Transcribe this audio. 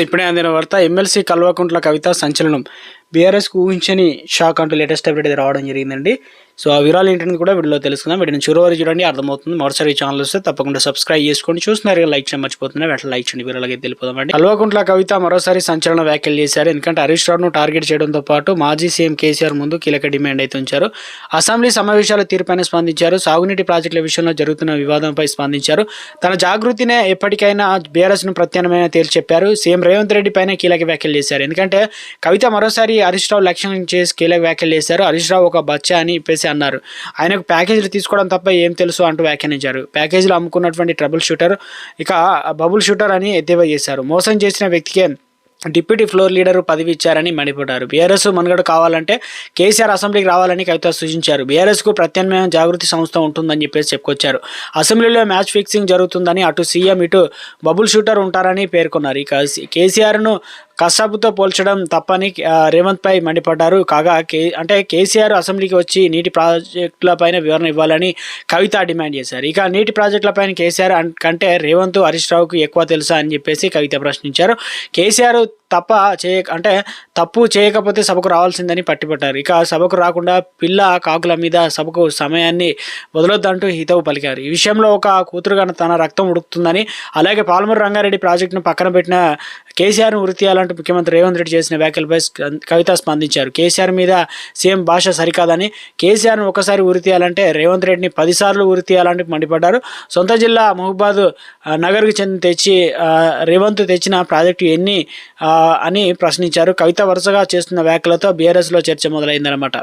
ఇప్పుడే అందిన వార్త ఎమ్మెల్సీ కల్వకుంట్ల కవిత సంచలనం. బీఆర్ఎస్కు ఊహించని షాక్ అంటూ లేటెస్ట్ అప్డేట్ అయితే రావడం జరిగిందండి. సో ఆ వివరాలు ఏంటని కూడా వీడియోలో తెలుసుకుందాం. వీడిని చివరి చూడండి అర్థమవుతుంది. మరోసారి ఛానల్ వస్తే తప్పకుండా సబ్స్క్రైబ్ చేసుకొని చూస్తున్నారు లైక్ చేయడం మర్చిపోతున్నారు వెంటనే లైక్ చేయండి. వివరాలకి తెలిపోదామండి కల్వకుంట్ల కవిత మరోసారి సంచలన వ్యాఖ్యలు చేశారు. ఎందుకంటే హరీష్ రావును టార్గెట్ చేయడంతో పాటు మాజీ సీఎం కేసీఆర్ ముందు కీలక డిమాండ్ అయితే ఉంచారు. అసెంబ్లీ సమావేశాల తీర్పైన స్పందించారు. సాగునీటి ప్రాజెక్టుల విషయంలో జరుగుతున్న వివాదంపై స్పందించారు. తన జాగృతినే ఎప్పటికైనా బీఆర్ఎస్ను ప్రత్యామ్నాయంగా తేల్చి చెప్పారు. సీఎం రేవంత్ రెడ్డి పైన కీలక వ్యాఖ్యలు చేశారు. ఎందుకంటే కవిత మరోసారి హరీష్ రావు లక్ష్యం చేసి కీలక వ్యాఖ్యలు చేశారు. హరీష్ రావు ఒక బచ్చా అని చెప్పేసి అన్నారు. ఆయనకు ప్యాకేజీలు తీసుకోవడం తప్ప ఏం తెలుసు అంటూ వ్యాఖ్యానించారు. ప్యాకేజీలు అమ్ముకున్నటువంటి ట్రబుల్ షూటర్ ఇక బబుల్ షూటర్ అని ఎద్దేవా చేశారు. మోసం చేసిన వ్యక్తికే డిప్యూటీ ఫ్లోర్ లీడర్ పదవి ఇచ్చారని మండిపడ్డారు. బీఆర్ఎస్ మనుగడ కావాలంటే కేసీఆర్ అసెంబ్లీకి రావాలని కవిత సూచించారు. బీఆర్ఎస్కు ప్రత్యామ్నాయ జాగృతి సంస్థ ఉంటుందని చెప్పేసి చెప్పుకొచ్చారు. అసెంబ్లీలో మ్యాచ్ ఫిక్సింగ్ జరుగుతుందని అటు సీఎం ఇటు బబుల్ షూటర్ ఉంటారని పేర్కొన్నారు. ఇక కేసీఆర్ను కసాబుతో పోల్చడం తప్పని రేవంత్ పై మండిపడ్డారు. కాగా కే అంటే కేసీఆర్ అసెంబ్లీకి వచ్చి నీటి ప్రాజెక్టులపైన వివరణ ఇవ్వాలని కవిత డిమాండ్ చేశారు. ఇక నీటి ప్రాజెక్టులపైన కేసీఆర్ కంటే రేవంత్ హరీష్ రావుకు ఎక్కువ తెలుసా అని చెప్పేసి కవిత ప్రశ్నించారు. కేసీఆర్ తప్ప చేయ అంటే తప్పు చేయకపోతే సభకు రావాల్సిందని పట్టిపట్టారు ఇక సభకు రాకుండా పిల్ల కాకుల మీద సభకు సమయాన్ని వదలొద్దంటూ హితవు పలికారు. ఈ విషయంలో ఒక కూతురుగా తన రక్తం ఉడుకుతుందని అలాగే పాలమూరు రంగారెడ్డి ప్రాజెక్టును పక్కన పెట్టిన కేసీఆర్ను వృత్తి అంటూ ముఖ్యమంత్రి రేవంత్ రెడ్డి చేసిన వ్యాఖ్యలపై కవిత స్పందించారు. కేసీఆర్ మీద సీఎం భాష సరికాదని కేసీఆర్ను ఒకసారి ఉరి తీయాలంటే రేవంత్ రెడ్డిని పదిసార్లు ఉరి తీయాలంటూ మండిపడ్డారు. సొంత జిల్లా మహబూబాద్ నగర్కు చెందిన తెచ్చి రేవంత్ తెచ్చిన ప్రాజెక్టు ఎన్ని అని ప్రశ్నించారు. కవిత వరుసగా చేస్తున్న వ్యాఖ్యలతో బీఆర్ఎస్లో చర్చ మొదలైందనమాట